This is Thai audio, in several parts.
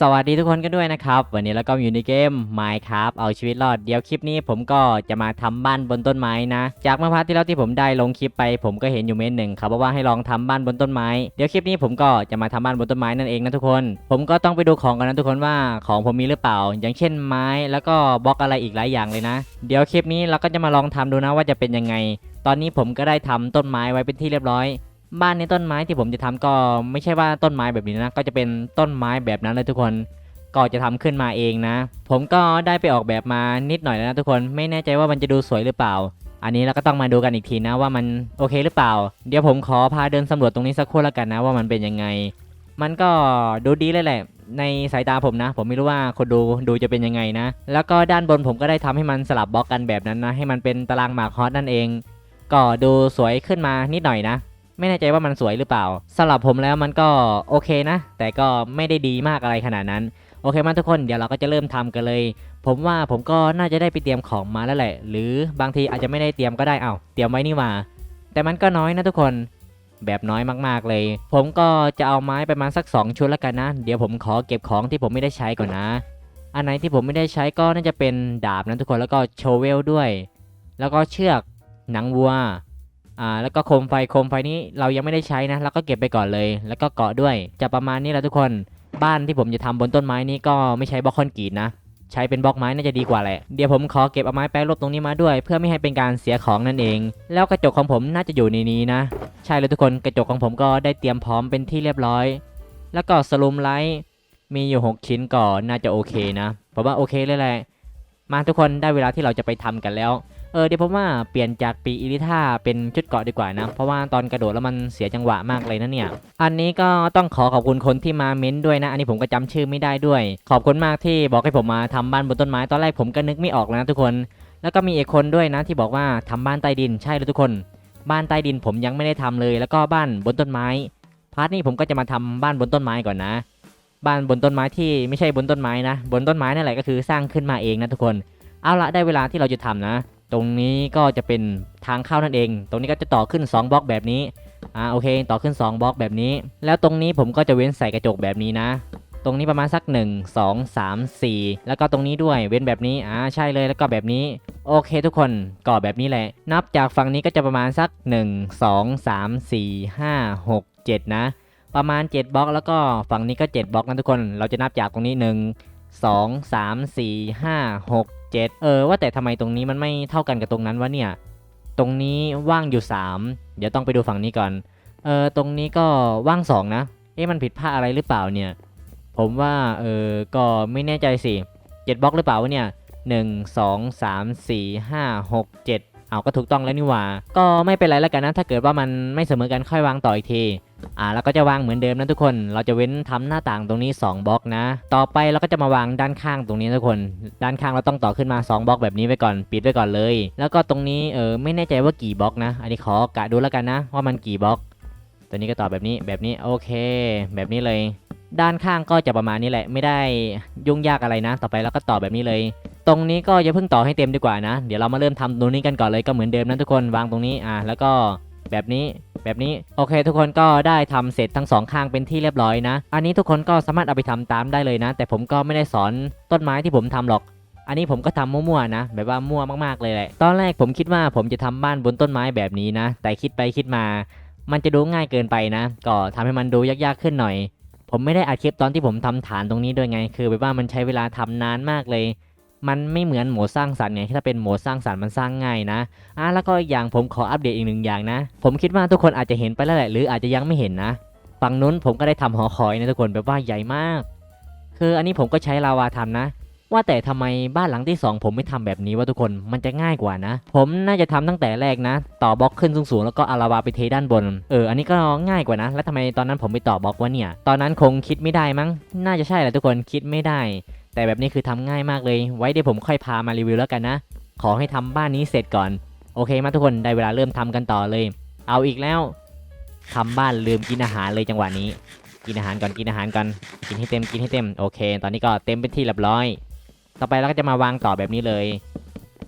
สวัสดีทุกคนกันด้วยนะครับ วันนี้เราก็อยู่ในเกม Minecraft เอาชีวิตรอดเดี๋ยวคลิปนี้ผมก็จะมาทำบ้านบนต้นไม้นะ จากเมื่อพาร์ทที่แล้วที่ผมได้ลงคลิปไป ผมก็เห็นอยู่เม้นหนึ่งเขาบว่าให้ลองทำบ้านบนต้นไม้เดี๋ยวคลิปนี้ผมก็จะมาทำบ้านบนต้นไม้นั่นเองนะทุกคน ผมก็ต้องไปดูของกันนะทุกคนว่าของผมมีหรือเปล่า อย่างเช่นไม้แล้วก็บล็อกอะไรอีกหลายอย่างเลยนะ เดี๋ยวคลิปนี้เราก็จะมาลองทำดูนะว่าจะเป็นยังไง ตอนนี้ผมก็ได้ทำต้นไม้ไว้เป็นที่เรียบร้อย บ้านในต้นไม้ที่ผมจะทำก็ไม่ใช่ว่าต้นไม้แบบนี้นะ ก็จะเป็นต้นไม้แบบนั้นเลยทุกคน ก็จะทำขึ้นมาเองนะ ผมก็ได้ไปออกแบบมานิดหน่อยแล้วนะทุกคน ไม่แน่ใจว่ามันจะดูสวยหรือเปล่า อันนี้เราก็ต้องมาดูกันอีกทีนะว่ามันโอเคหรือเปล่า เดี๋ยวผมขอพาเดินสำรวจตรงนี้สักครู่แล้วกันนะว่ามันเป็นยังไง มันก็ดูดีเลยแหละในสายตาผมนะ ผมไม่รู้ว่าคนดูดูจะเป็นยังไงนะ แล้วก็ด้านบนผมก็ได้ทำให้มันสลับบล็อกกันแบบนั้นนะ ให้มันเป็นตารางหมากฮอตนั่นเอง ก็ดูสวยขึ้นมานิดหน่อยนะ ไม่แน่ใจว่ามันสวยหรือเปล่าสำหรับผมแล้วมันก็โอเคนะ แต่ก็ไม่ได้ดีมากอะไรขนาดนั้น โอเคมาทุกคนเดี๋ยวเราก็จะเริ่มทำกันเลย ผมว่าผมก็น่าจะได้ไปเตรียมของมาแล้วแหละ หรือบางทีอาจจะไม่ได้เตรียมก็ได้เอา้าเตรียมไว้นี่หว่าแต่มันก็น้อยนะทุกคนแบบน้อยมากๆเลย ผมก็จะเอาไม้ประมาณสัก 2 ชุดแล้วกันนะ เดี๋ยวผมขอเก็บของที่ผมไม่ได้ใช้ก่อนนะ อันไหนที่ผมไม่ได้ใช้ก็น่าจะเป็นดาบนะทุกคนแล้วก็โชเวลด้วย แล้วก็เชือกหนังวัว อ่าแล้วก็โคมไฟโคมไฟนี้เรายังไม่ได้ใช้นะแล้วก็เก็บไปก่อนเลย แล้วก็เกาะด้วย จะประมาณนี้แหละทุกคนบ้านที่ผมจะทำบนต้นไม้นี้ก็ไม่ใช้บล็อกคอนกรีตนะ ใช้เป็นบล็อกไม้น่าจะดีกว่าแหละเดี๋ยวผมขอเก็บเอาไม้แปรรูปตรงนี้มาด้วย เพื่อไม่ให้เป็นการเสียของนั่นเอง แล้วกระจกของผมน่าจะอยู่ในนี้นะ ใช่เลยทุกคนกระจกของผมก็ได้เตรียมพร้อมเป็นที่เรียบร้อย แล้วก็สลูมไลท์มีอยู่ 6 ชิ้นก็น่าจะโอเคนะผมว่าโอเคเลยแหละมาทุกคนได้เวลาที่เราจะไปทำกันแล้ว ออเดี๋ยวผมว่าเปลี่ยนจากปีอิลิท่าเป็นชุดเกาะดีกว่านะ เพราะว่าตอนกระโดดแล้วมันเสียจังหวะมากเลยนะเนี่ย อันนี้ก็ต้องขอขอบคุณคนที่มาเม้นด้วยนะ อันนี้ผมก็จำชื่อไม่ได้ด้วย ขอบคุณมากที่บอกให้ผมมาทำบ้านบนต้นไม้ตอนแรกผมก็นึกไม่ออกแล้วนะทุกคน แล้วก็มีอีกคนด้วยนะ ที่บอกว่าทำบ้านใต้ดินใช่เลยทุกคน บ้านใต้ดินผมยังไม่ได้ทำเลย แล้วก็บ้านบนต้นไม้พาร์ทนี้ผมก็จะมาทำบ้านบนต้นไม้ก่อนนะ บ้านบนต้นไม้ที่ไม่ใช่บนต้นไม้นะ บนต้นไม้นั่นแหละก็คือสร้างขึ้นมาเองนะทุกคน เอาละได้เวลาที่เราจะทำนะ ตรงนี้ก็จะเป็นทางเข้านั่นเอง ตรงนี้ก็จะต่อขึ้น 2บล็อกแบบนี้ อ่าโอเค ต่อขึ้น 2บล็อกแบบนี้ แล้วตรงนี้ผมก็จะเว้นใส่กระจกแบบนี้นะ ตรงนี้ประมาณสัก 1 2 3 4 แล้วก็ตรงนี้ด้วยเว้นแบบนี้ อ่าใช่เลยแล้วก็แบบนี้ โอเคทุกคนก่อแบบนี้แหละ นับจากฝั่งนี้ก็จะประมาณสัก 1 2 3 4 5 6 7 นะ ประมาณ 7บล็อกแล้วก็ฝั่งนี้ก็ 7บล็อกนะทุกคน เราจะนับจากตรงนี้ 1 2 3 4 5 6 7 เออ ว่าแต่ทำไมตรงนี้มันไม่เท่ากันกับตรงนั้นวะเนี่ย ตรงนี้ว่างอยู่ 3 เดี๋ยวต้องไปดูฝั่งนี้ก่อน เออ ตรงนี้ก็ว่าง 2 นะ เอ๊ะ มันผิดพลาดอะไรหรือเปล่าเนี่ย ผมว่า เออ ก็ไม่แน่ใจสิ7บล็อกหรือเปล่าวะเนี่ย 1 2 3 4 5 6 7 เอาก็ถูกต้องแล้วนี่หว่า ก็ไม่เป็นไรแล้วกันนะ ถ้าเกิดว่ามันไม่เสมอกันค่อยวางต่ออีกที อ่าแล้วก็จะวางเหมือนเดิมนะทุกคน เราจะเว้นทำหน้าต่างตรงนี้ 2บล็อกนะ ต่อไปเราก็จะมาวางด้านข้างตรงนี้ทุกคน ด้านข้างเราต้องต่อขึ้นมา2บล็อกแบบนี้ไว้ก่อน ปิดไว้ก่อนเลย แล้วก็ตรงนี้เออไม่แน่ใจว่ากี่บล็อกนะ อันนี้ขอกะดูแล้วกันนะ ว่ามันกี่บล็อก ตัวนี้ก็ต่อแบบนี้แบบนี้โอเค แบบนี้เลย ด้านข้างก็จะประมาณนี้แหละ ไม่ได้ยุ่งยากอะไรนะ ต่อไปเราก็ต่อแบบนี้เลย ตรงนี้ก็อย่าเพิ่งต่อให้เต็มดีกว่านะ เดี๋ยวเรามาเริ่มทำตรงนี้กันก่อนเลยก็เหมือนเดิมนะทุกคน วางตรงนี้อ่าแล้วก็ แบบนี้แบบนี้โอเค ทุกคนก็ได้ทำเสร็จทั้งสองข้างเป็นที่เรียบร้อยนะ อันนี้ทุกคนก็สามารถเอาไปทำตามได้เลยนะ แต่ผมก็ไม่ได้สอนต้นไม้ที่ผมทำหรอก อันนี้ผมก็ทำมั่วๆนะ แบบว่ามั่วมากๆเลยแหละตอนแรกผมคิดว่าผมจะทำบ้านบนต้นไม้แบบนี้นะ แต่คิดไปคิดมา มันจะดูง่ายเกินไปนะ ก็ทำให้มันดูยากๆขึ้นหน่อย ผมไม่ได้อัดคลิปตอนที่ผมทำฐานตรงนี้ด้วยไง คือแบบว่ามันใช้เวลาทำนานมากเลย มันไม่เหมือนโหมดสร้างสรรค์ไงถ้าเป็นโหมดสร้างสรรค์มันสร้างง่ายนะอะแล้วก็อีกอย่างผมขออัปเดตอีกหนึ่งอย่างนะ ผมคิดว่าทุกคนอาจจะเห็นไปแล้วแหละหรืออาจจะยังไม่เห็นนะฝั่งนู้นผมก็ได้ทำหอคอยนะทุกคนแบบว่าใหญ่มาก คืออันนี้ผมก็ใช้ลาวาทำนะ ว่าแต่ทำไมบ้านหลังที่ 2 ผมไม่ทำแบบนี้วะทุกคนมันจะง่ายกว่านะ ผมน่าจะทำตั้งแต่แรกนะ ต่อบล็อกขึ้นสูงๆแล้วก็อาลาวาไปเทด้านบนเอออันนี้ก็ง่ายกว่านะ แล้วทำไมตอนนั้นผมไปต่อบล็อกวะเนี่ย ตอนนั้นคงคิดไม่ได้มั้ง น่าจะใช่แหละทุกคนคิดไม่ได้ แต่แบบนี้คือทำง่ายมากเลย ไว้เดี๋ยวผมค่อยพามารีวิวแล้วกันนะ ขอให้ทำบ้านนี้เสร็จก่อน โอเคมาทุกคนได้เวลาเริ่มทำกันต่อเลย เอาอีกแล้วทำบ้านลืมกินอาหารเลยจังหวะนี้ กินอาหารก่อนกินอาหารก่อนกินให้เต็มกินให้เต็มโอเค ตอนนี้ก็เต็มเป็นที่เรียบร้อย ต่อไปเราก็จะมาวางต่อแบบนี้เลย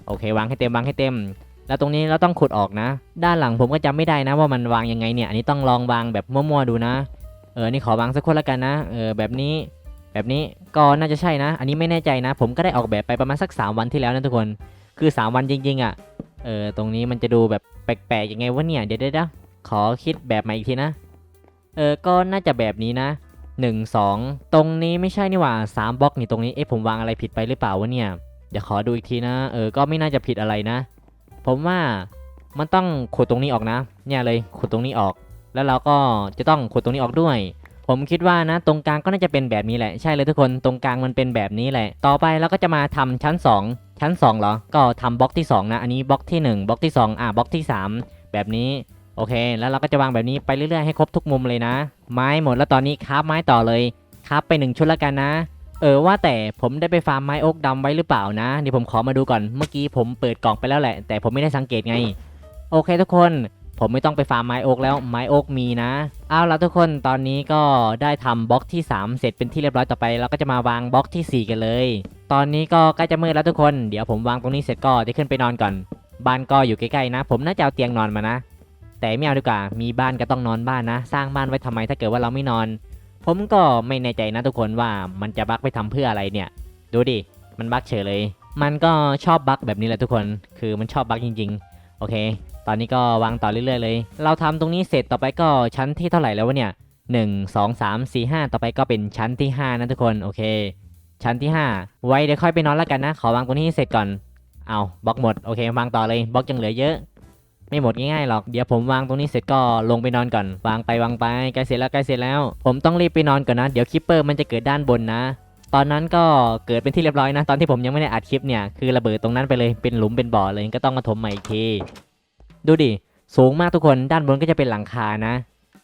โอเค วางให้เต็มวางให้เต็ม แล้วตรงนี้เราต้องขุดออกนะ ด้านหลังผมก็จำไม่ได้นะ ว่ามันวางยังไงเนี่ย อันนี้ต้องลองวางแบบมั่วๆดูนะ เออนี่ขอวางสักคนละกันนะ เออแบบนี้ แบบนี้ก็น่าจะใช่นะ อันนี้ไม่แน่ใจนะ ผมก็ได้ออกแบบไปประมาณสัก 3 วันที่แล้วนะทุกคน คือ 3 วันจริง ๆอะ่ะ เออ ตรงนี้มันจะดูแบบแปลกๆยังไงวะเนี่ย เดี๋ยวเดี๋ยวขอคิดแบบใหม่อีกทีนะ เออ ก็น่าจะแบบนี้นะ 1 2 ตรงนี้ไม่ใช่นี่หว่า3บล็อกนี่ตรงนี้ เอ๊ะผมวางอะไรผิดไปหรือเปล่าวะเนี่ย เดี๋ยวขอดูอีกทีนะ เออ ก็ไม่น่าจะผิดอะไรนะ ผมว่ามันต้องขุดตรงนี้ออกนะ เนี่ยเลยขุดตรงนี้ออก แล้วเราก็จะต้องขุดตรงนี้ออกด้วย ผมคิดว่านะตรงกลางก็น่าจะเป็นแบบนี้แหละใช่เลยทุกคนตรงกลางมันเป็นแบบนี้แหละ ต่อไปเราก็จะมาทำชั้น 2 ชั้น2เหรอก็ทำบล็อกที่ 2 นะ อันนี้บล็อกที่1บล็อกที่ 2 อะบล็อกที่ 3 แบบนี้โอเค แล้วเราก็จะวางแบบนี้ไปเรื่อยๆให้ครบทุกมุมเลยนะ ไม้หมดแล้วตอนนี้คราฟไม้ต่อเลยคราฟไปหนึ่งชุดแล้วกันนะ เออว่าแต่ผมได้ไปฟาร์มไม้โอ๊กดำไว้หรือเปล่านะเดี๋ยวผมขอมาดูก่อนเมื่อกี้ผมเปิดกล่องไปแล้วแหละ แต่ผมไม่ได้สังเกตไง โอเคทุกคน ผมไม่ต้องไปฟาร์มไม้โอ๊กแล้วไม้โอ๊กมีนะเอาละทุกคนตอนนี้ก็ได้ทำบล็อกที่ 3 เสร็จเป็นที่เรียบร้อยต่อไปเราก็จะมาวางบล็อกทีสี่ 4 กันเลย ตอนนี้ก็ใกล้จะมืดแล้วทุกคนเดี๋ยวผมวางตรงนี้เสร็จก็จะขึ้นไปนอนก่อน บ้านก็อยู่ใกล้ๆนะ ผมน่าจะเอาเตียงนอนมานะ แต่ไม่เอาดีกว่ามีบ้านก็ต้องนอนบ้านนะ สร้างบ้านไว้ทำไมถ้าเกิดว่าเราไม่นอน ผมก็ไม่แน่ใจนะทุกคนว่ามันจะบั๊กไปทำเพื่ออะไรเนี่ย ดูดิมันบั๊กเฉยเลย มันก็ชอบบั๊กแบบนี้แหละทุกคน คือมันชอบบั๊กจริง ๆ โอเค ตอนนี้ก็วางต่อเรื่อยๆเลย เราทำตรงนี้เสร็จต่อไปก็ชั้นที่เท่าไหร่แล้ววะเนี่ยหนึ่งสองสามสี่ห้าต่อไปก็เป็นชั้นที่ห้านะทุกคนโอเค ชั้นที่ห้าไว้เดี๋ยวค่อยไปนอนแล้วกันนะ ขอวางตรงนี้เสร็จก่อนเอาบล็อกหมดโอเควางต่อเลยบล็อกยังเหลือเยอะ ไม่หมดง่ายๆหรอกเดี๋ยวผมวางตรงนี้เสร็จก็ลงไปนอนก่อน วางไปวางไปใกล้เสร็จแล้วใกล้เสร็จแล้ว ผมต้องรีบไปนอนก่อนนะ เดี๋ยวคิปเปอร์มันจะเกิดด้านบนนะตอนนั้นก็เกิดเป็นที่เรียบร้อยนะ ตอนที่ผมยังไม่ได้อัดคลิปเนี่ย คือระเบิดตรงนั้นไปเลยเป็นหลุมเป็นบ่อเลยก็ต้องมาถมใหม่อีกที ดูดิ สูงมากทุกคน ด้านบนก็จะเป็นหลังคานะ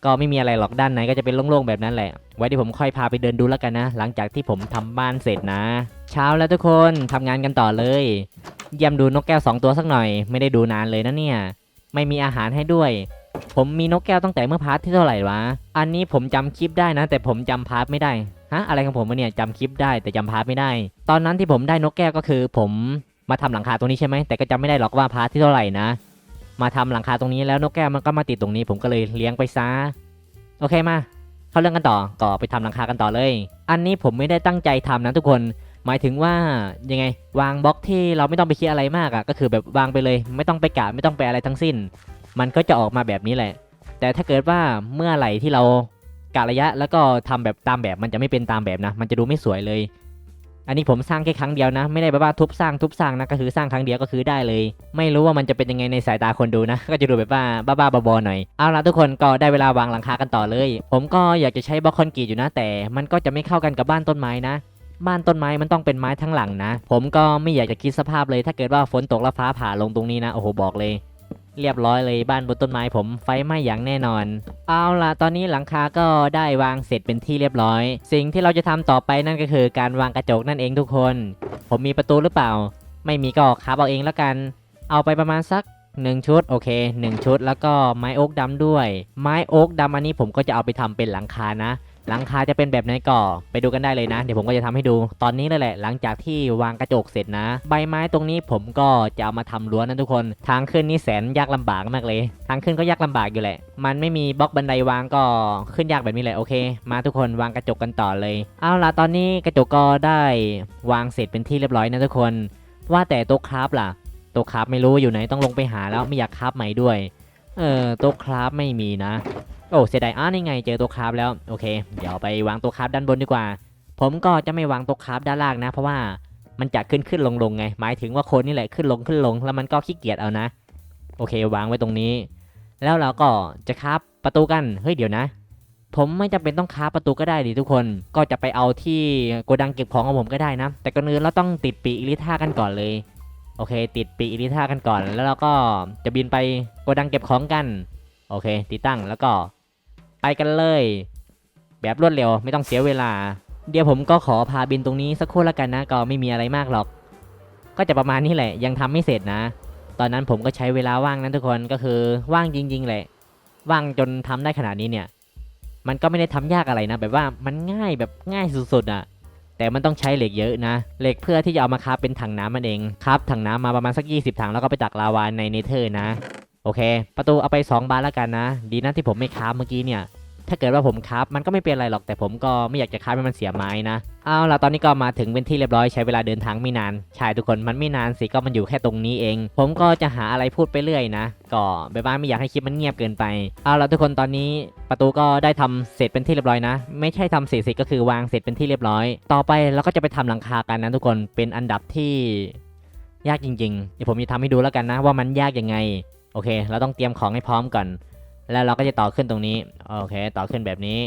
ก็ไม่มีอะไรหรอกด้านในก็จะเป็นโล่งๆแบบนั้นแหละ ไว้ที่ผมค่อยพาไปเดินดูแล้วกันนะ หลังจากที่ผมทำบ้านเสร็จนะ เช้าแล้วทุกคนทำงานกันต่อเลย เยี่ยมดูนกแก้วสองตัวสักหน่อย ไม่ได้ดูนานเลยนะเนี่ย ไม่มีอาหารให้ด้วย ผมมีนกแก้วตั้งแต่เมื่อพาร์ทที่เท่าไหร่วะ อันนี้ผมจำคลิปได้นะ แต่ผมจำพาร์ทไม่ได้ ฮะ อะไรของผมวะเนี่ยจำคลิปได้แต่จำพาร์ทไม่ได้ ตอนนั้นที่ผมได้นกแก้วก็คือ ผมมาทำหลังคาตรงนี้ใช่ไหมแต่ก็จำไม่ได้หรอกว่าพาร์ทที่เท่าไหร่นะ มาทำหลังคาตรงนี้แล้วนกแก้วมันก็มาติดตรงนี้ ผมก็เลยเลี้ยงไปซะโอเคมาเข้าเรื่องกันต่อก็ไปทำหลังคากันต่อเลย อันนี้ผมไม่ได้ตั้งใจทำนะทุกคน หมายถึงว่ายังไง วางบล็อกที่เราไม่ต้องไปคิดอะไรมากอะ่ะก็คือแบบวางไปเลย ไม่ต้องไปกะไม่ต้องไปอะไรทั้งสิ้น มันก็จะออกมาแบบนี้แหละ แต่ถ้าเกิดว่าเมื่อไหร่ที่เรากะระยะแล้วก็ทำแบบตามแบบมันจะไม่เป็นตามแบบนะ มันจะดูไม่สวยเลย อันนี้ผมสร้างแค่ครั้งเดียวนะ ไม่ได้แบบว่าทุบสร้างทุบสร้างนะก็คือสร้างครั้งเดียวก็คือได้เลย ไม่รู้ว่ามันจะเป็นยังไงในสายตาคนดูนะ ก็จะดูแบบว่าบ้าๆบอๆหน่อยเอาละทุกคนก็ได้เวลาวางหลังคากันต่อเลย ผมก็อยากจะใช้บล็อกคอนกรีตอยู่นะ แต่มันก็จะไม่เข้ากันกับบ้านต้นไม้นะบ้านต้นไม้มันต้องเป็นไม้ทั้งหลังนะ ผมก็ไม่อยากจะคิดสภาพเลย ถ้าเกิดว่าฝนตกแล้วฟ้าผ่าลงตรงนี้นะ โอ้โห บอกเลย เรียบร้อยเลยบ้านบนต้นไม้ผมไฟไหม้อย่างแน่นอน เอาล่ะตอนนี้หลังคาก็ได้วางเสร็จเป็นที่เรียบร้อย สิ่งที่เราจะทำต่อไปนั่นก็คือการวางกระจกนั่นเองทุกคน ผมมีประตูหรือเปล่า ไม่มีก็คาบเอาเองแล้วกัน เอาไปประมาณสัก1ชุดโอเค 1 ชุดแล้วก็ไม้โอ๊กดำด้วย ไม้โอ๊กดำอันนี้ผมก็จะเอาไปทำเป็นหลังคานะ หลังคาจะเป็นแบบไหนก่อไปดูกันได้เลยนะ เดี๋ยวผมก็จะทำให้ดูตอนนี้เลยแหละ หลังจากที่วางกระจกเสร็จนะ ใบไม้ตรงนี้ผมก็จะเอามาทำรั้วนะทุกคน ทางขึ้นนี่แสนยากลำบากมากเลย ทางขึ้นก็ยากลำบากอยู่แหละ มันไม่มีบล็อกบันไดวางก็ขึ้นยากแบบนี้แหละโอเค มาทุกคนวางกระจกกันต่อเลย เอาล่ะตอนนี้กระจกก็ได้วางเสร็จเป็นที่เรียบร้อยนะทุกคน ว่าแต่โต๊ะคราฟล่ะโต๊ะคราฟไม่รู้อยู่ไหนต้องลงไปหาแล้วไม่อยากคราฟใหม่ด้วย เออโต๊ะคราฟไม่มีนะ โอ้เสียดายอ้านี่ไงเจอตัวคราฟแล้วโอเค เดี๋ยวไปวางตัวคราฟด้านบนดีกว่า ผมก็จะไม่วางตัวคราฟด้านล่างนะ เพราะว่ามันจะขึ้นขึ้นลงลงไง หมายถึงว่าคนนี่แหละขึ้นลงขึ้นลง แล้วมันก็ขี้เกียจเอานะ โอเควางไว้ตรงนี้ แล้วเราก็จะคราฟประตูกันเฮ้ยเดี๋ยวนะ ผมไม่จำเป็นต้องคราฟประตูก็ได้ดิทุกคน ก็จะไปเอาที่โกดังเก็บของของผมก็ได้นะ แต่ก่อนอื่นเราต้องติดปีกอิลิท่ากันก่อนเลย โอเค ติดปีกอิลิท่ากันก่อน แล้วเราก็จะบินไปโกดังเก็บของกัน โอเค ติดตั้งแล้วก็ไปกันเลย แบบรวดเร็วไม่ต้องเสียเวลา เดี๋ยวผมก็ขอพาบินตรงนี้สักครู่ล้วกันนะ ก็ไม่มีอะไรมากหรอก ก็จะประมาณนี้แหละ ยังทำไม่เสร็จนะ ตอนนั้นผมก็ใช้เวลาว่างนั้นทุกคนก็คือว่างจริง ๆ แหละ ว่างจนทำได้ขนาดนี้เนี่ย มันก็ไม่ได้ทำยากอะไรนะ แบบว่ามันง่ายแบบง่ายสุดๆอะ่ะ แต่มันต้องใช้เหล็กเยอะนะ เหล็กเพื่อที่จะเอามาคราฟเป็นถังน้ำมันเองครับถังน้ำมาประมาณสัก 20 ถังแล้วก็ไปตักลาวาในเนเธอร์นะ โอเค ประตูเอาไป 2 บานแล้วกันนะ ดีนะที่ผมไม่ค้าเมื่อกี้เนี่ย ถ้าเกิดว่าผมครับมันก็ไม่เป็นไรหรอกแต่ผมก็ไม่อยากจะครับให้มันเสียไม้นะเอาล่ะตอนนี้ก็มาถึงเป็นที่เรียบร้อยใช้เวลาเดินทางไม่นานใช่ทุกคนมันไม่นานสิก็มันอยู่แค่ตรงนี้เอง ผมก็จะหาอะไรพูดไปเรื่อยนะ ก็บบว่าไม่อยากให้คลิปมันเงียบเกินไปเอาล่ะทุกคนตอนนี้ประตูก็ได้ทำเสร็จเป็นที่เรียบร้อยนะ ไม่ใช่ทำเสร็จสิก็คือวางเสร็จเป็นที่เรียบร้อย ต่อไปเราก็จะไปทำหลังคากันนะทุกคนเป็นอันดับที่ยากจริงๆเดี๋ยวผมจะทำให้ดูแล้วกันนะ ว่ามันยากยังไงโอเค เราต้องเตรียมของให้พร้อมก่อน แล้วเราก็จะต่อขึ้นตรงนี้โอเค ต่อขึ้นแบบนี้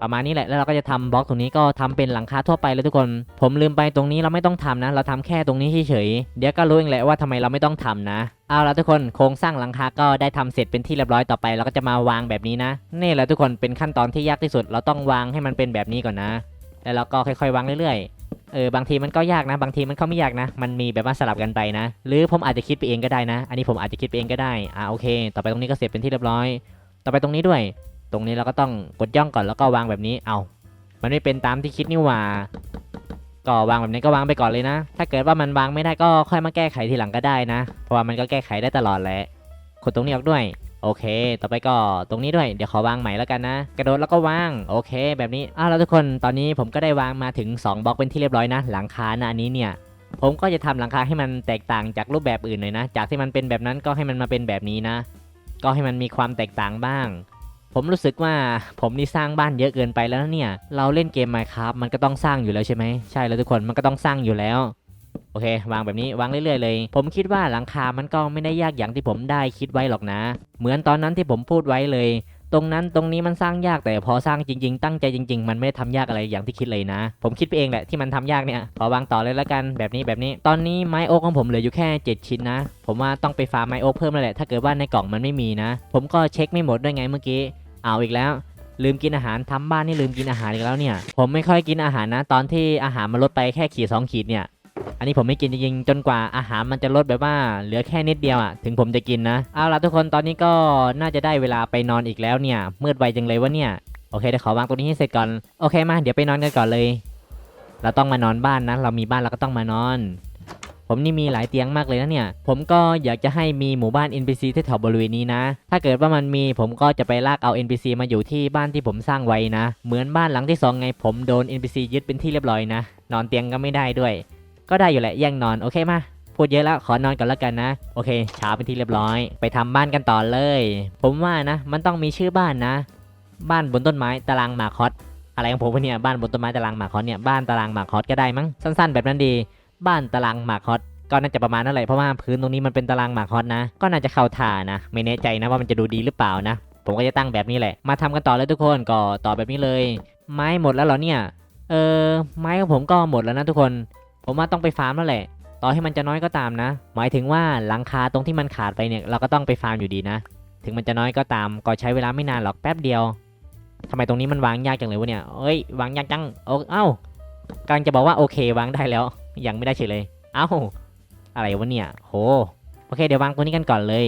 ประมาณนี้แหละแล้วเราก็จะทำบล็อกตรงนี้ก็ทำเป็นหลังคาทั่วไปเลยทุกคน ผมลืมไปตรงนี้เราไม่ต้องทำนะ เราทำแค่ตรงนี้เฉยๆเดี๋ยวก็รู้เองแหละว่าทำไมเราไม่ต้องทำนะเอาละทุกคนโครงสร้างหลังคาก็ได้ทำเสร็จเป็นที่เรียบร้อยต่อไป เราก็จะมาวางแบบนี้นะนี่แหละทุกคนเป็นขั้นตอนที่ยากที่สุด เราต้องวางให้มันเป็นแบบนี้ก่อนนะ แล้วเราก็ค่อยๆ วางเรื่อยๆ เออบางทีมันก็ยากนะ บางทีมันก็ไม่ยากนะ มันมีแบบว่าสลับกันไปนะ หรือผมอาจจะคิดไปเองก็ได้นะ อันนี้ผมอาจจะคิดไปเองก็ได้อ่าโอเค ต่อไปตรงนี้ก็เสร็จเป็นที่เรียบร้อย ต่อไปตรงนี้ด้วย ตรงนี้เราก็ต้องกดย่องก่อนแล้วก็วางแบบนี้เอามันไม่เป็นตามที่คิดนี่หว่าก็วางแบบนี้ก็วางไปก่อนเลยนะ ถ้าเกิดว่ามันวางไม่ได้ก็ค่อยมาแก้ไขทีหลังก็ได้นะ เพราะว่ามันก็แก้ไขได้ตลอดแหละกดตรงนี้ออกด้วย โอเค ต่อไปก็ตรงนี้ด้วย เดี๋ยวขอวางใหม่แล้วกันนะ กระโดดแล้วก็วาง โอเค แบบนี้ อ้าวแล้วทุกคน ตอนนี้ผมก็ได้วางมาถึง 2บล็อกเป็นที่เรียบร้อยนะ หลังคาหน้านี้เนี่ย ผมก็จะทำหลังคาให้มันแตกต่างจากรูปแบบอื่นหน่อยนะ จากที่มันเป็นแบบนั้นก็ให้มันมาเป็นแบบนี้นะ ก็ให้มันมีความแตกต่างบ้าง ผมรู้สึกว่าผมนี่สร้างบ้านเยอะเกินไปแล้วเนี่ย เราเล่นเกม Minecraft มันก็ต้องสร้างอยู่แล้วใช่ไหม ใช่แล้วทุกคน มันก็ต้องสร้างอยู่แล้ว โอเค วางแบบนี้วางเรื่อยๆเลย ผมคิดว่าหลังคามันก็ไม่ได้ยากอย่างที่ผมได้คิดไว้หรอกนะ เหมือนตอนนั้นที่ผมพูดไว้เลย ตรงนั้นตรงนี้มันสร้างยากแต่พอสร้างจริง ๆ ตั้งใจจริง ๆ มันไม่ได้ทำยากอะไรอย่างที่คิดเลยนะ ผมคิดไปเองแหละที่มันทำยากเนี่ยขอวางต่อเลยแล้วกันแบบนี้แบบนี้ ตอนนี้ไม้โอ๊กของผมเหลืออยู่แค่ 7 ชิ้นนะ ผมว่าต้องไปฟาร์มไม้โอ๊กเพิ่มแล้วแหละถ้าเกิดว่าในกล่องมันไม่มีนะ ผมก็เช็คไม่หมดด้วยไงเมื่อกี้เอาอีกแล้วลืมกินอาหารทำบ้านนี่ลืมกินอาหารอีกแล้วเนี่ย ผมไม่ค่อยกินอาหารนะ ตอนที่อาหารมันลดไปแค่ขีดสองขีดเนี่ย อันนี้ผมไม่กินจริงๆจนกว่าอาหารมันจะลดแบบว่าเหลือแค่นิดเดียวอะถึงผมจะกินนะเอาล่ะทุกคนตอนนี้ก็น่าจะได้เวลาไปนอนอีกแล้วเนี่ยมืดไวจังเลยวะเนี่ยโอเคเดี๋ยวขอวางตรงนี้ให้เสร็จก่อนโอเคมาเดี๋ยวไปนอนกันก่อนเลย เราต้องมานอนบ้านนะ เรามีบ้านเราก็ต้องมานอน ผมนี่มีหลายเตียงมากเลยนะเนี่ย ผมก็อยากจะให้มีหมู่บ้าน NPC ที่แถวบริเวณนี้นะ ถ้าเกิดว่ามันมีผมก็จะไปลากเอา NPC มาอยู่ที่บ้านที่ผมสร้างไว้นะ เหมือนบ้านหลังที่สองไงผมโดน NPC ยึดเป็นที่เรียบร้อยนะ นอนเตียงก็ไม่ได้ด้วย ก็ได้อยู่แหละแย่งนอนโอเคมาพูดเยอะแล้วขอนอนก่อนแล้วกันนะ โอเคเช้าเป็นที่เรียบร้อย ไปทำบ้านกันต่อเลย ผมว่านะ มันต้องมีชื่อบ้านนะ บ้านบนต้นไม้ตารางหมากฮอตอะไรของผมวะเนี่ยบ้านบนต้นไม้ตารางหมากฮอตเนี่ยบ้านตารางหมากฮอตก็ได้มั้งสั้นๆ แบบนั้นดี บ้านตารางหมากฮอตก็น่าจะประมาณนั่นแหละเพราะว่าพื้นตรงนี้มันเป็นตารางหมากฮอตนะ ก็น่าจะเข้าท่านะ ไม่แน่ใจนะว่ามันจะดูดีหรือเปล่านะ ผมก็จะตั้งแบบนี้แหละ มาทำกันต่อเลยทุกคนก็ต่อแบบนี้เลย ไม้หมดแล้วเหรอเนี่ยเออไม้ของผมก็หมดแล้วนะทุกคน ผมว่าต้องไปฟาร์มแล้วแหละ ต่อให้มันจะน้อยก็ตามนะ หมายถึงว่าหลังคาตรงที่มันขาดไปเนี่ยเราก็ต้องไปฟาร์มอยู่ดีนะ ถึงมันจะน้อยก็ตาม ก็ใช้เวลาไม่นานหรอกแป๊บเดียวทำไมตรงนี้มันวางยากจังเลยวะเนี่ยเอ้ยวางยากจังโอ้เอ้ากำลังจะบอกว่าโอเควางได้แล้ว ยังไม่ได้เฉยเลย เอ้า อะไรวะเนี่ย โห โอเค เดี๋ยววางตัวนี้กันก่อนเลย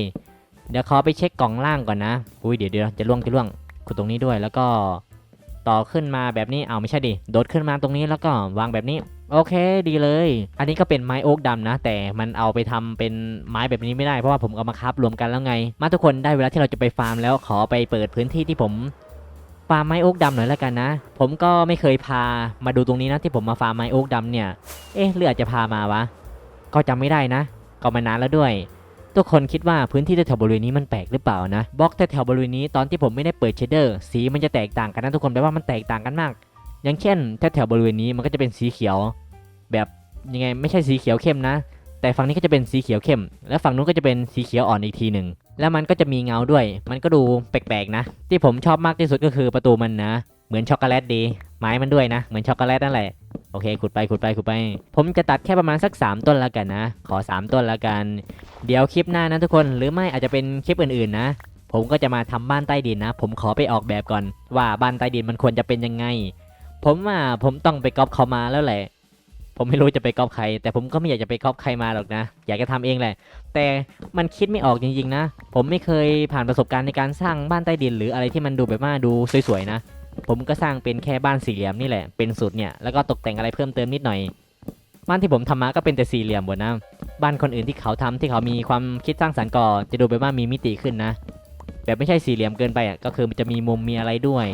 เดี๋ยวขอไปเช็คกล่องล่างก่อนนะ อุ้ยเดี๋ยวเดี๋ยวจะล่วงจะล่วงขุดตรงนี้ด้วยแล้วก็ต่อขึ้นมาแบบนี้ เอาไม่ใช่ดิ โดดขึ้นมาตรงนี้แล้วก็วางแบบนี้ โอเคดีเลย อันนี้ก็เป็นไม้โอ๊กดำนะ แต่มันเอาไปทำเป็นไม้แบบนี้ไม่ได้เพราะว่าผมเอามาคับรวมกันแล้วไง มาทุกคนได้เวลาที่เราจะไปฟาร์มแล้วขอไปเปิดพื้นที่ที่ผมฟาร์มไม้โอ๊กดำหน่อยแล้วกันนะ ผมก็ไม่เคยพามาดูตรงนี้นะที่ผมมาฟาร์มไม้โอ๊กดำเนี่ย เอ๊ะหรืออาจจะพามาวะ ก็จำไม่ได้นะ ก็มานานแล้วด้วย ทุกคนคิดว่าพื้นที่แถวบริเวณนี้มันแปลกหรือเปล่านะ บล็อกแถวบริเวณนี้ตอนที่ผมไม่ได้เปิดเชดเดอร์ สีมันจะแตกต่างกันนะทุกคนแปลว่ามันแตกต่างกันมาก อย่างเช่นแถวๆบริเวณนี้มันก็จะเป็นสีเขียว แบบยังไงไม่ใช่สีเขียวเข้มนะ แต่ฝั่งนี้ก็จะเป็นสีเขียวเข้ม และฝั่งนู้นก็จะเป็นสีเขียวอ่อนอีกทีหนึ่งแล้วมันก็จะมีเงาด้วย มันก็ดูแปลกๆนะ ที่ผมชอบมากที่สุดก็คือประตูมันนะ เหมือนช็อกโกแลตดี ไม้มันด้วยนะ เหมือนช็อกโกแลตนั่นแหละ โอเค ขุดไป ขุดไป ขุดไป ผมจะตัดแค่ประมาณสัก 3 ต้นแล้วกันนะ ขอ 3 ต้นแล้วกัน เดี๋ยวคลิปหน้านะทุกคน หรือไม่อาจจะเป็นคลิปอื่นๆนะ ผมก็จะมาทำบ้านใต้ดินนะ ผมขอไปออกแบบก่อน ว่าบ้านใต้ดินมันควรจะเป็นยังไง ผมว่าผมต้องไปก๊อปเขามาแล้วแหละ ผมไม่รู้จะไปก๊อปใคร แต่ผมก็ไม่อยากจะไปก๊อปใครมาหรอกนะ อยากจะทำเองแหละ แต่มันคิดไม่ออกจริงๆนะ ผมไม่เคยผ่านประสบการณ์ในการสร้างบ้านใต้ดิน หรืออะไรที่มันดูแบบว่าดูสวยๆนะ ผมก็สร้างเป็นแค่บ้านสี่เหลี่ยมนี่แหละ เป็นสุดเนี่ย แล้วก็ตกแต่งอะไรเพิ่มเติมนิดหน่อย บ้านที่ผมทำมาก็เป็นแต่สี่เหลี่ยมหมดนะ บ้านคนอื่นที่เขาทำที่เขามีความคิดสร้างสรรค์ก็จะดูแบบว่ามีมิติขึ้นนะ แบบไม่ใช่สี่เหลี่ยมเกินไปอะ ก็คือมันจะมีมุมมีอะไรด้วย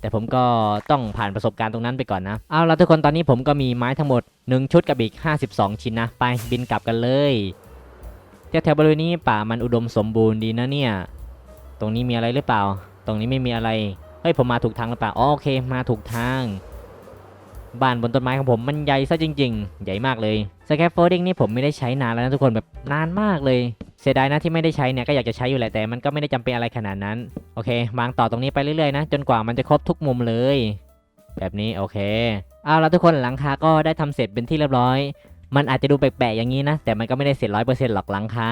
แต่ผมก็ต้องผ่านประสบการณ์ตรงนั้นไปก่อนนะ เอาละทุกคนตอนนี้ผมก็มีไม้ทั้งหมด 1 ชุดกับอีก 52 ชิ้นนะ ไปบินกลับกันเลยแถวๆบริเวณนี้ป่ามันอุดมสมบูรณ์ดีนะเนี่ย ตรงนี้มีอะไรหรือเปล่า ตรงนี้ไม่มีอะไร เฮ้ยผมมาถูกทางหรือเปล่า อ๋อโอเคมาถูกทาง บ้านบนต้นไม้ของผมมันใหญ่ซะจริง ๆ ใหญ่มากเลยสแคปโฟดิ้งนี่ผมไม่ได้ใช้นานแล้วนะทุกคนแบบนานมากเลย เสียดายนะที่ไม่ได้ใช้เนี่ยก็อยากจะใช้อยู่แหละแต่มันก็ไม่ได้จำเป็นอะไรขนาดนั้น โอเควางต่อตรงนี้ไปเรื่อยๆนะจนกว่ามันจะครบทุกมุมเลย แบบนี้โอเคเอาละทุกคนหลังคาก็ได้ทำเสร็จเป็นที่เรียบร้อย มันอาจจะดูแปลกๆอย่างนี้นะ แต่มันก็ไม่ได้เสร็จร้อยเปอร์เซ็นต์หรอกหลังคา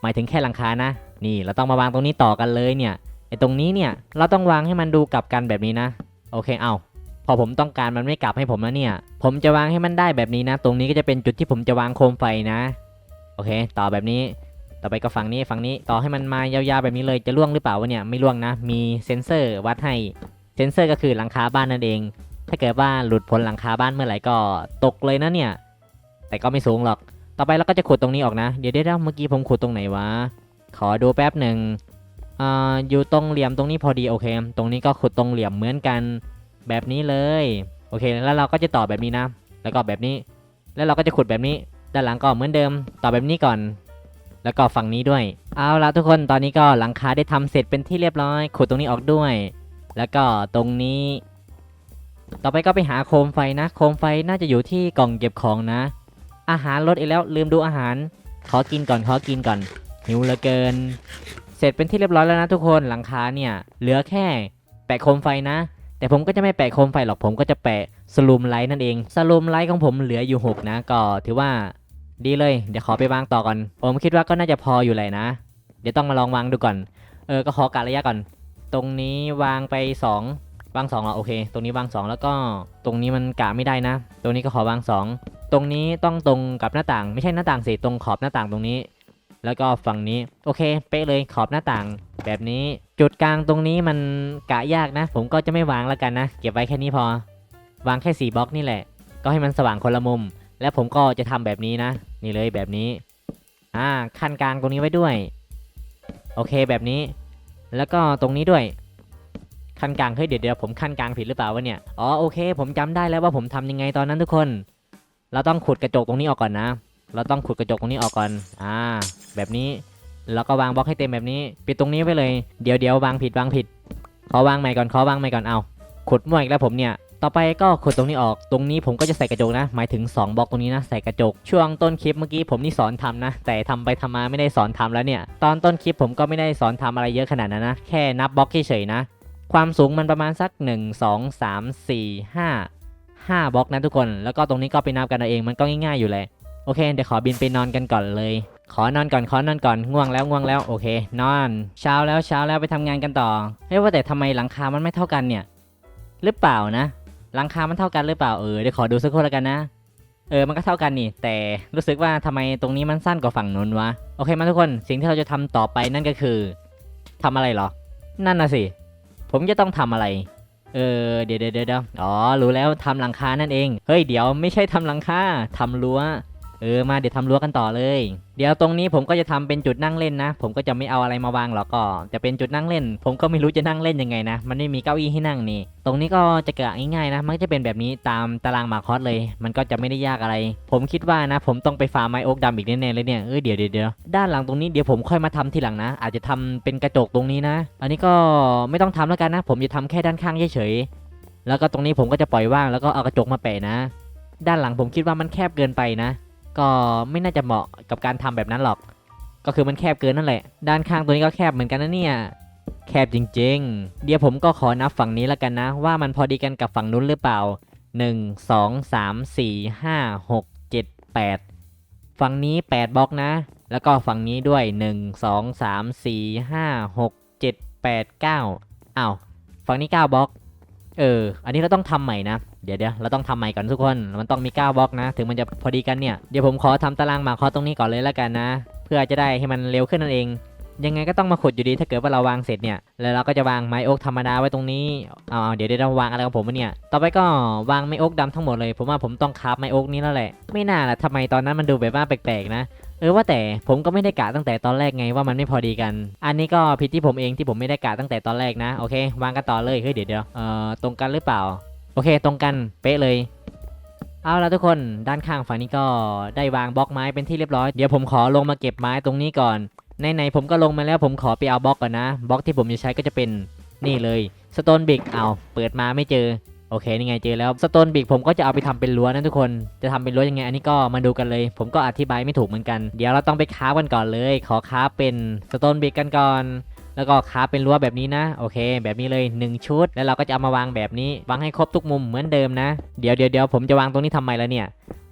หมายถึงแค่หลังคานะ นี่เราต้องมาวางตรงนี้ต่อกันเลยเนี่ยไอ้ตรงนี้เนี่ยเราต้องวางให้มันดูกลับกันแบบนี้นะ โอเคเอา พอผมต้องการมันไม่กลับให้ผมแล้วเนี่ย ผมจะวางให้มันได้แบบนี้นะ ตรงนี้ก็จะเป็นจุดที่ผมจะวางโคมไฟนะ โอเค ต่อแบบนี้ ต่อไปก็ฝั่งนี้ฝั่งนี้ ต่อให้มันมายาวๆแบบนี้เลยจะล่วงหรือเปล่าวะเนี่ยไม่ล่วงนะ มีเซ็นเซอร์วัดให้ เซ็นเซอร์ก็คือหลังคาบ้านนั่นเอง ถ้าเกิดว่าหลุดพ้นหลังคาบ้านเมื่อไหร่ก็ตกเลยนะเนี่ย แต่ก็ไม่สูงหรอก ต่อไปเราก็จะขุดตรงนี้ออกนะ เดี๋ยวเดี๋ยวเมื่อกี้ผมขุดตรงไหนวะ ขอดูแป๊บหนึ่งอ่าอยู่ตรงเหลี่ยมตรงนี้พอดีโอเค ตรงนี้ก็ขุดตรงเหลี่ยมเหมือนกัน แบบนี้เลย โอเค แล้วเราก็จะต่อแบบนี้นะ แล้วก็แบบนี้ แล้วเราก็จะขุดแบบนี้ ด้านหลังก็เหมือนเดิม ต่อแบบนี้ก่อน แล้วก็ฝั่งนี้ด้วย เอาละทุกคน ตอนนี้ก็หลังคาได้ทำเสร็จเป็นที่เรียบร้อย ขุดตรงนี้ออกด้วย แล้วก็ตรงนี้ ต่อไปก็ไปหาโคมไฟนะ โคมไฟน่าจะอยู่ที่กล่องเก็บของนะ อาหารลดอีกแล้ว ลืมดูอาหาร ขอกินก่อน ขอกินก่อน หิวเหลือเกิน เสร็จเป็นที่เรียบร้อยแล้วนะทุกคน หลังคาเนี่ย เหลือแค่ แปะโคมไฟนะ แต่ผมก็จะไม่แปะโคมไฟหรอกผมก็จะแปะสลูมไลท์นั่นเองสลูมไลท์ของผมเหลืออยู่ 6 นะ ก็ถือว่าดีเลย เดี๋ยวขอไปวางต่อก่อน ผมคิดว่าก็น่าจะพออยู่แหละนะ เดี๋ยวต้องมาลองวางดูก่อน เออ ก็ขอกะระยะก่อน ตรงนี้วางไป 2 วาง2เหรอโอเค ตรงนี้วาง 2 แล้วก็ตรงนี้มันกะไม่ได้นะ ตรงนี้ก็ขอวาง 2 ตรงนี้ต้องตรงกับหน้าต่าง ไม่ใช่หน้าต่างสิ ตรงขอบหน้าต่างตรงนี้ แล้วก็ฝั่งนี้ โอเค เป๊ะเลยขอบหน้าต่างแบบนี้ จุดกลางตรงนี้มันกะยากนะ ผมก็จะไม่วางแล้วกันนะ เก็บไว้แค่นี้พอ วางแค่ 4บล็อกนี่แหละ ก็ให้มันสว่างคนละมุม แล้วผมก็จะทำแบบนี้นะ นี่เลยแบบนี้ อ่าขั้นกลางตรงนี้ไว้ด้วย โอเคแบบนี้ แล้วก็ตรงนี้ด้วยขั้นกลางเฮ้ยเดี๋ยวเดี๋ยวผมขั้นกลางผิดหรือเปล่าวะเนี่ย อ๋อโอเค ผมจำได้แล้วว่าผมทำยังไงตอนนั้นทุกคน เราต้องขุดกระจกตรงนี้ออกก่อนนะ เราต้องขุดกระจกตรงนี้ออกก่อน อ่า แบบนี้ แล้วก็วางบล็อกให้เต็มแบบนี้ ปิดตรงนี้ไว้เลย เดี๋ยวเดี๋ยววางผิดวางผิดขอวางใหม่ก่อนขอวางใหม่ก่อนเอาขุดมั่วอีกแล้วผมเนี่ยต่อไปก็ขุดตรงนี้ออกตรงนี้ผมก็จะใส่กระจกนะ หมายถึง 2บล็อกตรงนี้นะใส่กระจก ช่วงต้นคลิปเมื่อกี้ผมนี่สอนทำนะ แต่ทำไปทำมาไม่ได้สอนทำแล้วเนี่ย ตอนต้นคลิปผมก็ไม่ได้สอนทำอะไรเยอะขนาดนั้นนะ แค่นับบล็อกเฉยๆนะ ความสูงมันประมาณสัก 1 2 3 4 5 5บล็อกนะทุกคน แล้วก็ตรงนี้ก็ไปนับกันเอาเองมันก็ง่ายๆอยู่เลยโอเคเดี๋ยวขอบินไปนอนกันก่อนเลย ขอนอนก่อนขอนอนก่อนง่วงแล้วง่วงแล้วโอเค นอน เช้าแล้วเช้าแล้วไปทำงานกันต่อเฮ้ยว่าแต่ทำไมหลังคามันไม่เท่ากันเนี่ย หรือเปล่านะ หลังคามันเท่ากันหรือเปล่าเออเดี๋ยวขอดูสักครู่แล้วกันนะ เออมันก็เท่ากันนี่ แต่รู้สึกว่าทำไมตรงนี้มันสั้นกว่าฝั่งนู้นวะโอเคมาทุกคนสิ่งที่เราจะทำต่อไปนั่นก็คือทำอะไรหรอ นั่นน่ะสิ ผมจะต้องทำอะไร เออเดี๋ยวเดี๋ยวเดี๋ยวอ๋อรู้แล้วทำหลังคานั่นเองเฮ้ยเดี๋ยวไม่ใช่ทำหลังคาทำรั้ว เออมาเดี๋ยวทำรั้วกันต่อเลย เดี๋ยวตรงนี้ผมก็จะทำเป็นจุดนั่งเล่นนะ ผมก็จะไม่เอาอะไรมาวางหรอกก็จะเป็นจุดนั่งเล่น ผมก็ไม่รู้จะนั่งเล่นยังไงนะ มันไม่มีเก้าอี้ให้นั่งนี่ ตรงนี้ก็จะเกะง่ายๆนะ มันจะเป็นแบบนี้ตามตารางมาคอสเลย มันก็จะไม่ได้ยากอะไร ผมคิดว่านะ ผมต้องไปฟาร์มไม้โอ๊กดำอีกแน่ๆเลยเนี่ย เออเดี๋ยวเดี๋ยวเดี๋ยวด้านหลังตรงนี้เดี๋ยวผมค่อยมาทำทีหลังนะ อาจจะทำเป็นกระจกตรงนี้นะ อันนี้ก็ไม่ต้องทำแล้วกันนะ ผมจะทำแค่ด้านข้างเฉยๆ แล้วก็ตรงนี้ผมก็จะปล่อยว่างแล้วก็เอากระจกมาแปะนะ ด้านหลังผมคิดว่ามันแคบเกินไปนะ ก็ไม่น่าจะเหมาะกับการทำแบบนั้นหรอก ก็คือมันแคบเกินนั่นแหละ ด้านข้างตัวนี้ก็แคบเหมือนกันนะเนี่ย แคบจริงๆ เดี๋ยวผมก็ขอนับฝั่งนี้แล้วกันนะ ว่ามันพอดีกันกับฝั่งนู้นหรือเปล่า 1 2 3 4 5 6 7 8 ฝั่งนี้ 8บล็อกนะ แล้วก็ฝั่งนี้ด้วย 1 2 3 4 5 6 7 8 9อ้าวฝั่งนี้ 9บล็อก เออ อันนี้เราต้องทำใหม่นะ เดี๋ยวเดี๋ยวเราต้องทำใหม่ก่อนทุกคน มันต้องมี 9บล็อกนะ ถึงมันจะพอดีกันเนี่ย เดี๋ยวผมขอทำตารางหมากคอตรงนี้ก่อนเลยแล้วกันนะ เพื่อจะได้ให้มันเร็วขึ้นนั่นเอง ยังไงก็ต้องมาขุดอยู่ดีถ้าเกิดว่าเราวางเสร็จเนี่ย แล้วเราก็จะวางไม้โอ๊กธรรมดาไว้ตรงนี้ เอาเอเดี๋ยวเดี๋ยวเราวางอะไรของผมวะเนี่ย ต่อไปก็วางไม้โอ๊กดำทั้งหมดเลย ผมว่าผมต้องคราฟไม้โอ๊กนี้แล้วแหละ ไม่น่าล่ะทำไมตอนนั้นมันดูแบบว่าแปลกๆนะเออว่าแต่ผมก็ไม่ได้กะตั้งแต่ตอนแรกไงว่ามันไม่พอดีกัน อันนี้ก็ผิดที่ผมเองที่ผมไม่ได้กะตั้งแต่ตอนแรกนะ โอเค วางกันต่อเลยเฮ้ยเดี๋ยวเดี๋ยวเอ่อตรงกันหรือเปล่า โอเคตรงกันเป๊ะเลย เอาละทุกคนด้านข้างฝั่งนี้ก็ได้วางบล็อกไม้เป็นที่เรียบร้อยเดี๋ยวผมขอลงมาเก็บไม้ตรงนี้ก่อนในๆผมก็ลงมาแล้วผมขอไปเอาบล็อกก่อนนะบล็อกที่ผมจะใช้ก็จะเป็นนี่เลยสโตนบิกเอาเปิดมาไม่เจอโอเคนี่ไงเจอแล้วสโตนบิกผมก็จะเอาไปทำเป็นรั้วนะทุกคนจะทำเป็นรั้วยังไงอันนี้ก็มาดูกันเลย ผมก็อธิบายไม่ถูกเหมือนกัน เดี๋ยวเราต้องไปค้ากันก่อนเลย ขอค้าเป็นสโตนบิกกันก่อน แล้วก็ค้าเป็นรั้วแบบนี้นะ โอเค แบบนี้เลย 1 ชุด แล้วเราก็จะเอามาวางแบบนี้ วางให้ครบทุกมุมเหมือนเดิมนะ เดี๋ยวเดี๋ยวเดี๋ยวผมจะวางตรงนี้ทำไมแล้วเนี่ย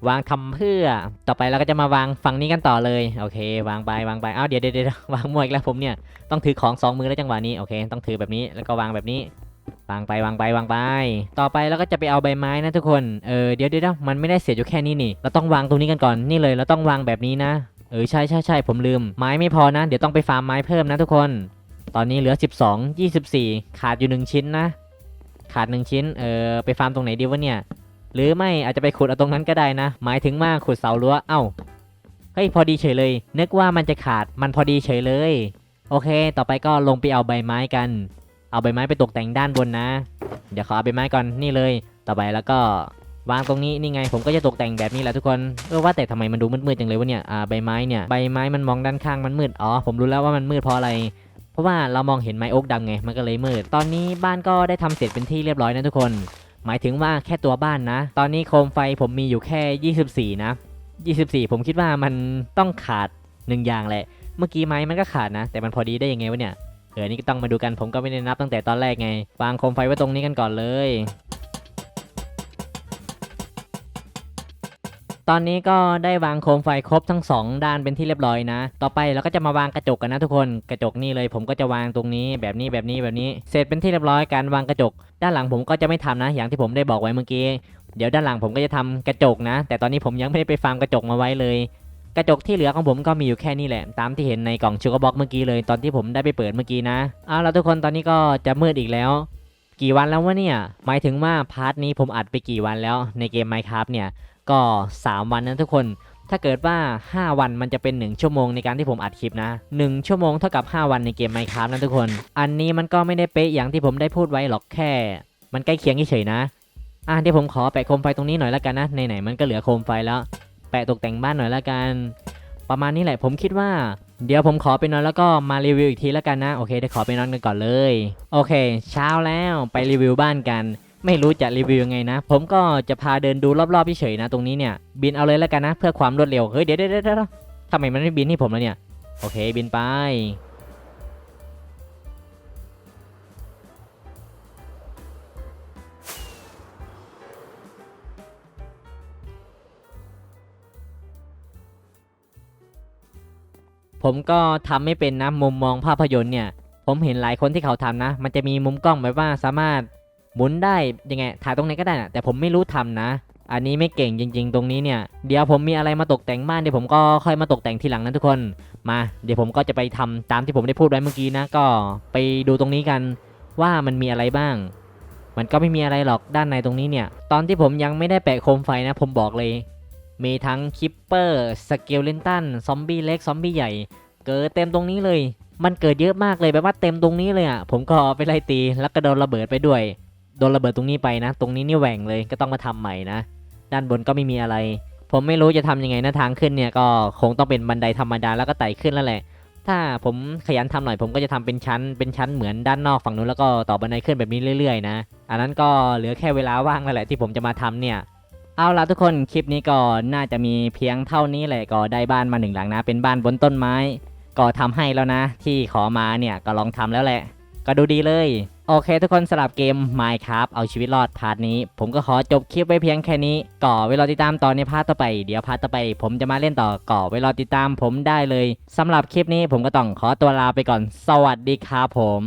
วางทำเพื่อ ต่อไปเราก็จะมาวางฝั่งนี้กันต่อเลย โอเค วางไปวางไปอ้าวเดี๋ยวเดี๋ยววางมวอีกแล้วผมเนี่ย ต้องถือของสองมือแล้วจังหวะนี้ โอเค ต้องถือแบบนี้ แล้วก็วางแบบนี้วางไปวางไปวางไป ต่อไปเราก็จะไปเอาใบไม้นะทุกคน เออเดี๋ยวเดี๋ยวเดี๋ยวมันไม่ได้เสียอยู่แค่นี้นี่ เราต้องวางตรงนี้กันก่อน นี่เลยเราต้องวางแบบนี้นะ เออใช่ใช่ใช่ผมลืม ไม้ไม่พอนะ เดี๋ยวต้องไปฟาร์มไม้เพิ่มนะทุกคน ตอนนี้เหลือ 12 24 ขาดอยู่ 1 ชิ้นนะ ขาด 1 ชิ้น เออไปฟาร์มตรงไหนดีวะเนี่ย หรือไม่อาจจะไปขุดเอาตรงนั้นก็ได้นะ หมายถึงว่าขุดเสารั้ว เอ้า เฮ้ย พอดีเฉยเลย นึกว่ามันจะขาด มันพอดีเฉยเลย โอเค ต่อไปก็ลงไปเอาใบไม้กัน เอาใบไม้ไปตกแต่งด้านบนนะ เดี๋ยวขอเอาใบไม้ก่อน นี่เลย ต่อไปแล้วก็วางตรงนี้นี่ไงผมก็จะตกแต่งแบบนี้แหละทุกคนเออว่าแต่ทำไมมันดูมืดๆจังเลยวะเนี่ยอ่าใบไม้เนี่ยใบไม้มันมองด้านข้างมันมืดอ๋อผมรู้แล้วว่ามันมืดเพราะอะไร เพราะว่าเรามองเห็นไม้โอ๊กดำไง มันก็เลยมืด ตอนนี้บ้านก็ได้ทำเสร็จเป็นที่เรียบร้อยนะทุกคน หมายถึงว่าแค่ตัวบ้านนะ ตอนนี้โคมไฟผมมีอยู่แค่ 24 นะ 24 ผมคิดว่ามันต้องขาดหนึ่งอย่างแหละ เมื่อกี้ไม้มันก็ขาดนะ แต่มันพอดีได้ยังไงวะเนี่ย เออนี่ก็ต้องมาดูกัน ผมก็ไม่ได้นับตั้งแต่ตอนแรกไง วางโคมไฟไว้ตรงนี้กันก่อนเลย ตอนนี้ก็ได้วางโคมไฟครบทั้ง 2 ด้านเป็นที่เรียบร้อยนะ ต่อไปเราก็จะมาวางกระจกกันนะทุกคน กระจกนี่เลยผมก็จะวางตรงนี้แบบนี้แบบนี้แบบนี้ เสร็จเป็นที่เรียบร้อยการวางกระจก ด้านหลังผมก็จะไม่ทำนะ อย่างที่ผมได้บอกไว้เมื่อกี้ เดี๋ยวด้านหลังผมก็จะทำกระจกนะ แต่ตอนนี้ผมยังไม่ได้ไปฟาร์มกระจกมาไว้เลย กระจกที่เหลือของผมก็มีอยู่แค่นี้แหละ ตามที่เห็นในกล่องชูกบ็อกเมื่อกี้เลย ตอนที่ผมได้ไปเปิดเมื่อกี้นะ เอาแล้วทุกคนตอนนี้ก็จะมืดอีกแล้วกี่วันแล้ววะเนี่ย หมายถึงว่าพาร์ทนี้ผมอัดไปกี่วันแล้วในเกม Minecraft เนี่ย ก็ 3 วันนะทุกคน ถ้าเกิดว่า 5 วันมันจะเป็น 1 ชั่วโมงในการที่ผมอัดคลิปนะ 1 ชั่วโมงเท่ากับ 5 วันในเกม Minecraft นะทุกคน อันนี้มันก็ไม่ได้เป๊ะอย่างที่ผมได้พูดไว้หรอกแค่ มันใกล้เคียงเฉยๆนะ อะเดี๋ยวผมขอแปะโคมไฟตรงนี้หน่อยละกันนะไหนๆมันก็เหลือโคมไฟแล้ว แปะตกแต่งบ้านหน่อยละกัน ประมาณนี้แหละผมคิดว่าเดี๋ยวผมขอไปนอนแล้วก็มารีวิวอีกทีแล้วกันนะ โอเคเดี๋ยวขอไปนอนกันก่อนเลย โอเค เช้าแล้วไปรีวิวบ้านกัน ไม่รู้จะรีวิวยังไงนะ ผมก็จะพาเดินดูรอบๆเฉยๆนะ ตรงนี้เนี่ย บินเอาเลยแล้วกันนะ เพื่อความรวดเร็ว เฮ้ยเดี๋ยวเดี๋ยวเดี๋ยวทำไมมันไม่บินให้ผมแล้วเนี่ย โอเค บินไป ผมก็ทำไม่เป็นนะ มุมมองภาพยนตร์เนี่ย ผมเห็นหลายคนที่เขาทำนะ มันจะมีมุมกล้องแบบว่าสามารถ หมุนได้ยังไงถ่ายตรงไหนก็ได้นะแต่ผมไม่รู้ทำนะ อันนี้ไม่เก่งจริง ๆ ตรงนี้เนี่ย เดี๋ยวผมมีอะไรมาตกแต่งบ้านเดี๋ยวผมก็ค่อยมาตกแต่งทีหลังนะทุกคน มาเดี๋ยวผมก็จะไปทำตามที่ผมได้พูดไว้เมื่อกี้นะ ก็ไปดูตรงนี้กันว่ามันมีอะไรบ้าง มันก็ไม่มีอะไรหรอกด้านในตรงนี้เนี่ย ตอนที่ผมยังไม่ได้แปะโคมไฟนะ ผมบอกเลย มีทั้งคิปเปอร์สเกลเลนตันซอมบี้เล็กซอมบี้ใหญ่ เกิดเต็มตรงนี้เลย มันเกิดเยอะมากเลยแบบว่าเต็มตรงนี้เลยอะผมก็ไปไล่ตีแล้วก็โดนระเบิดไปด้วย โดนระเบิดตรงนี้ไปนะ ตรงนี้นี่แหว่งเลยก็ต้องมาทำใหม่นะ ด้านบนก็ไม่มีอะไร ผมไม่รู้จะทำยังไงนะทางขึ้นเนี่ยก็คงต้องเป็นบันไดธรรมดาแล้วก็ไต่ขึ้นแล้วแหละ ถ้าผมขยันทำหน่อยผมก็จะทำเป็นชั้น เป็นชั้นเหมือนด้านนอกฝั่งนู้นแล้วก็ต่อบันไดขึ้นแบบนี้เรื่อยๆนะ อันนั้นก็เหลือแค่เวลาว่างแล้วแหละที่ผมจะมาทำเนี่ยเอาละทุกคนคลิปนี้ก็น่าจะมีเพียงเท่านี้แหละก็ได้บ้านมาหนึ่งหลังนะ เป็นบ้านบนต้นไม้ ก็ทำให้แล้วนะ ที่ขอมาเนี่ยก็ลองทำแล้วแหละ ก็ดูดีเลย โอเคทุกคนสลับเกม Minecraft เอาชีวิตรอดพาร์ทนี้ ผมก็ขอจบคลิปไว้เพียงแค่นี้ ก่อเวลาติดตามตอนในพาร์ทต่อไป เดี๋ยวพาร์ทต่อไป ผมจะมาเล่นต่อก่อเวลาติดตามผมได้เลยสำหรับคลิปนี้ผมก็ต้องขอตัวลาไปก่อน สวัสดีครับผม